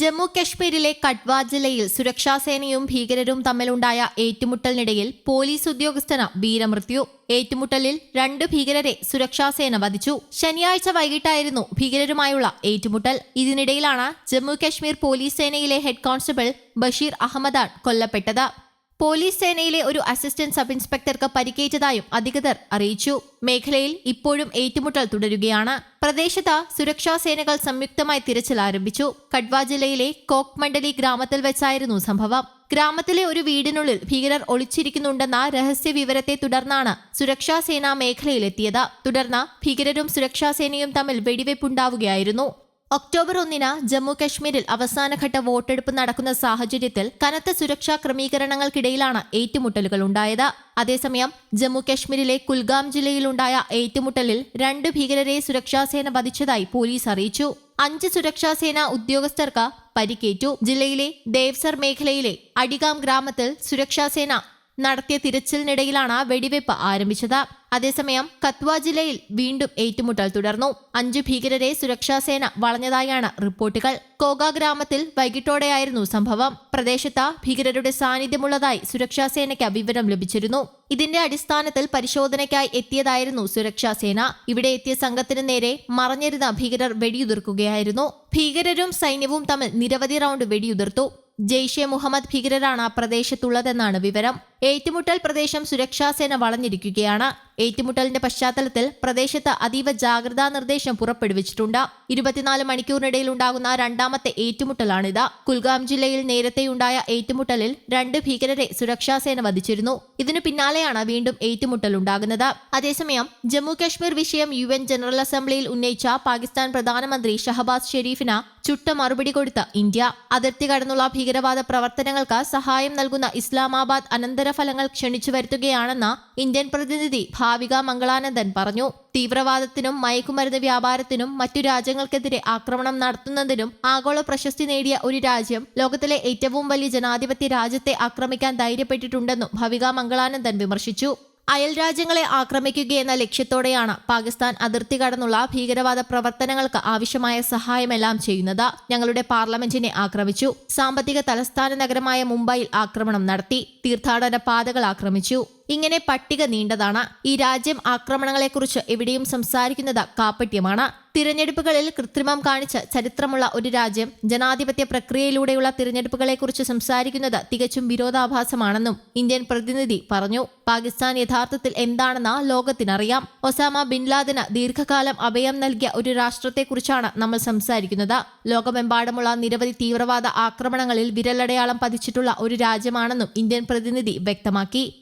ജമ്മു കശ്മീരിലെ കട്വ ജില്ലയിൽ സുരക്ഷാസേനയും ഭീകരരും തമ്മിലുണ്ടായ ഏറ്റുമുട്ടലിനിടയിൽ പോലീസ് ഉദ്യോഗസ്ഥന് വീരമൃത്യു. ഏറ്റുമുട്ടലിൽ രണ്ട് ഭീകരരെ സുരക്ഷാസേന വധിച്ചു. ശനിയാഴ്ച വൈകിട്ടായിരുന്നു ഭീകരരുമായുള്ള ഏറ്റുമുട്ടൽ. ഇതിനിടയിലാണ് ജമ്മു കശ്മീർ പോലീസ് സേനയിലെ ഹെഡ് കോൺസ്റ്റബിൾ ബഷീർ അഹമ്മദാൻ കൊല്ലപ്പെട്ടത്. പോലീസ് സേനയിലെ ഒരു അസിസ്റ്റന്റ് സബ് ഇൻസ്പെക്ടർക്ക് പരിക്കേറ്റതായും അധികൃതർ അറിയിച്ചു. മേഖലയിൽ ഇപ്പോഴും ഏറ്റുമുട്ടൽ തുടരുകയാണ്. പ്രദേശത്ത് സുരക്ഷാ സേനകൾ സംയുക്തമായി തിരച്ചിൽ ആരംഭിച്ചു. കഡ്വ ജില്ലയിലെ കോക് മണ്ഡലി ഗ്രാമത്തിൽ വെച്ചായിരുന്നു സംഭവം. ഗ്രാമത്തിലെ ഒരു വീടിനുള്ളിൽ ഭീകരർ ഒളിച്ചിരിക്കുന്നുണ്ടെന്ന രഹസ്യ വിവരത്തെ തുടർന്നാണ് സുരക്ഷാ സേന മേഖലയിലെത്തിയത്. തുടർന്ന് ഭീകരരും സുരക്ഷാ സേനയും തമ്മിൽ വെടിവയ്പുണ്ടാവുകയായിരുന്നു ഒക്ടോബർ ഒന്നിന് ജമ്മു കശ്മീരിൽ അവസാനഘട്ട വോട്ടെടുപ്പ് നടക്കുന്ന സാഹചര്യത്തിൽ കനത്ത സുരക്ഷാ ക്രമീകരണങ്ങൾക്കിടയിലാണ് ഏറ്റുമുട്ടലുകൾ ഉണ്ടായത്. അതേസമയം ജമ്മു കശ്മീരിലെ കുൽഗാം ജില്ലയിലുണ്ടായ ഏറ്റുമുട്ടലിൽ രണ്ട് ഭീകരരെ സുരക്ഷാസേന വധിച്ചതായി പോലീസ് അറിയിച്ചു. അഞ്ച് സുരക്ഷാസേന ഉദ്യോഗസ്ഥർക്ക് പരിക്കേറ്റു. ജില്ലയിലെ ദേവ്സർ മേഖലയിലെ അടിഗാം ഗ്രാമത്തിൽ സുരക്ഷാസേന നടത്തിയ തിരച്ചിലിനിടയിലാണ് വെടിവെപ്പ് ആരംഭിച്ചത്. അതേസമയം കത്വ ജില്ലയിൽ വീണ്ടും ഏറ്റുമുട്ടൽ തുടർന്നു. അഞ്ചു ഭീകരരെ സുരക്ഷാസേന വളഞ്ഞതായാണ് റിപ്പോർട്ടുകൾ. കോഗ ഗ്രാമത്തിൽ വൈകിട്ടോടെയായിരുന്നു സംഭവം. പ്രദേശത്ത് ഭീകരരുടെ സാന്നിധ്യമുള്ളതായി സുരക്ഷാസേനയ്ക്ക് വിവരം ലഭിച്ചിരുന്നു. ഇതിന്റെ അടിസ്ഥാനത്തിൽ പരിശോധനയ്ക്കായി എത്തിയതായിരുന്നു സുരക്ഷാസേന ഇവിടെ എത്തിയ സംഘത്തിന് നേരെ മറഞ്ഞിരുന്ന ഭീകരർ വെടിയുതിർക്കുകയായിരുന്നു. ഭീകരരും സൈന്യവും തമ്മിൽ നിരവധി റൗണ്ട് വെടിയുതിർത്തു. ജെയ്ഷെ മുഹമ്മദ് ഭീകരരാണ് പ്രദേശത്തുള്ളതെന്നാണ് വിവരം. ഏറ്റുമുട്ടൽ പ്രദേശം സുരക്ഷാസേന വളഞ്ഞിരിക്കുകയാണ്. ഏറ്റുമുട്ടലിന്റെ പശ്ചാത്തലത്തിൽ പ്രദേശത്ത് അതീവ ജാഗ്രതാ നിർദ്ദേശം പുറപ്പെടുവിച്ചിട്ടുണ്ട്. ഇരുപത്തിനാല് മണിക്കൂറിനിടയിൽ ഉണ്ടാകുന്ന രണ്ടാമത്തെ ഏറ്റുമുട്ടലാണിത്. കുൽഗാം ജില്ലയിൽ നേരത്തെയുണ്ടായ ഏറ്റുമുട്ടലിൽ രണ്ട് ഭീകരരെ സുരക്ഷാസേന വധിച്ചിരുന്നു. ഇതിനു പിന്നാലെയാണ് വീണ്ടും ഏറ്റുമുട്ടൽ ഉണ്ടാകുന്നത്. അതേസമയം ജമ്മു കശ്മീർ വിഷയം യു എൻ ജനറൽ അസംബ്ലിയിൽ ഉന്നയിച്ച പാകിസ്ഥാൻ പ്രധാനമന്ത്രി ഷഹബാസ് ഷെരീഫിന് ചുട്ട മറുപടി കൊടുത്ത ഇന്ത്യ. അതിർത്തി കടന്നുള്ള ഭീകരവാദ പ്രവർത്തനങ്ങൾക്ക് സഹായം നൽകുന്ന ഇസ്ലാമാബാദ് അനന്തരഫലങ്ങൾ ക്ഷണിച്ചു വരുത്തുകയാണെന്ന് ഇന്ത്യൻ പ്രതിനിധി ഭാവിക മംഗളാനന്ദൻ പറഞ്ഞു. തീവ്രവാദത്തിനും മയക്കുമരുന്ന് വ്യാപാരത്തിനും മറ്റു രാജ്യങ്ങൾക്കെതിരെ ആക്രമണം നടത്തുന്നതിനും ആഗോള പ്രശസ്തി നേടിയ ഒരു രാജ്യം ലോകത്തിലെ ഏറ്റവും വലിയ ജനാധിപത്യ രാജ്യത്തെ ആക്രമിക്കാൻ ധൈര്യപ്പെട്ടിട്ടുണ്ടെന്നും ഭവിക മംഗളാനന്ദൻ വിമർശിച്ചു. അയൽ രാജ്യങ്ങളെ ആക്രമിക്കുകയെന്ന ലക്ഷ്യത്തോടെയാണ് പാകിസ്ഥാൻ അതിർത്തി കടന്നുള്ള ഭീകരവാദ പ്രവർത്തനങ്ങൾക്ക് ആവശ്യമായ സഹായമെല്ലാം ചെയ്യുന്നത്. ഞങ്ങളുടെ പാർലമെന്റിനെ ആക്രമിച്ചു. സാമ്പത്തിക തലസ്ഥാന നഗരമായ മുംബൈയിൽ ആക്രമണം നടത്തി. തീർത്ഥാടന പാതകൾ ആക്രമിച്ചു. ഇങ്ങനെ പട്ടിക നീണ്ടതാണ്. ഈ രാജ്യം ആക്രമണങ്ങളെക്കുറിച്ച് എവിടെയും സംസാരിക്കുന്നത് കാപ്പട്യമാണ് തിരഞ്ഞെടുപ്പുകളിൽ കൃത്രിമം കാണിച്ച് ചരിത്രമുള്ള ഒരു രാജ്യം ജനാധിപത്യ പ്രക്രിയയിലൂടെയുള്ള തിരഞ്ഞെടുപ്പുകളെക്കുറിച്ച് സംസാരിക്കുന്നത് തികച്ചും വിരോധാഭാസമാണെന്നും ഇന്ത്യൻ പ്രതിനിധി പറഞ്ഞു. പാകിസ്ഥാൻ യഥാർത്ഥത്തിൽ എന്താണെന്ന് ലോകത്തിനറിയാം. ഒസാമ ബിൻ ലാദന് ദീർഘകാലം അഭയം നൽകിയ ഒരു രാഷ്ട്രത്തെക്കുറിച്ചാണ് നമ്മൾ സംസാരിക്കുന്നത്. ലോകമെമ്പാടുമുള്ള നിരവധി തീവ്രവാദ ആക്രമണങ്ങളിൽ വിരലടയാളം പതിച്ചിട്ടുള്ള ഒരു രാജ്യമാണെന്നും ഇന്ത്യൻ പ്രതിനിധി വ്യക്തമാക്കി.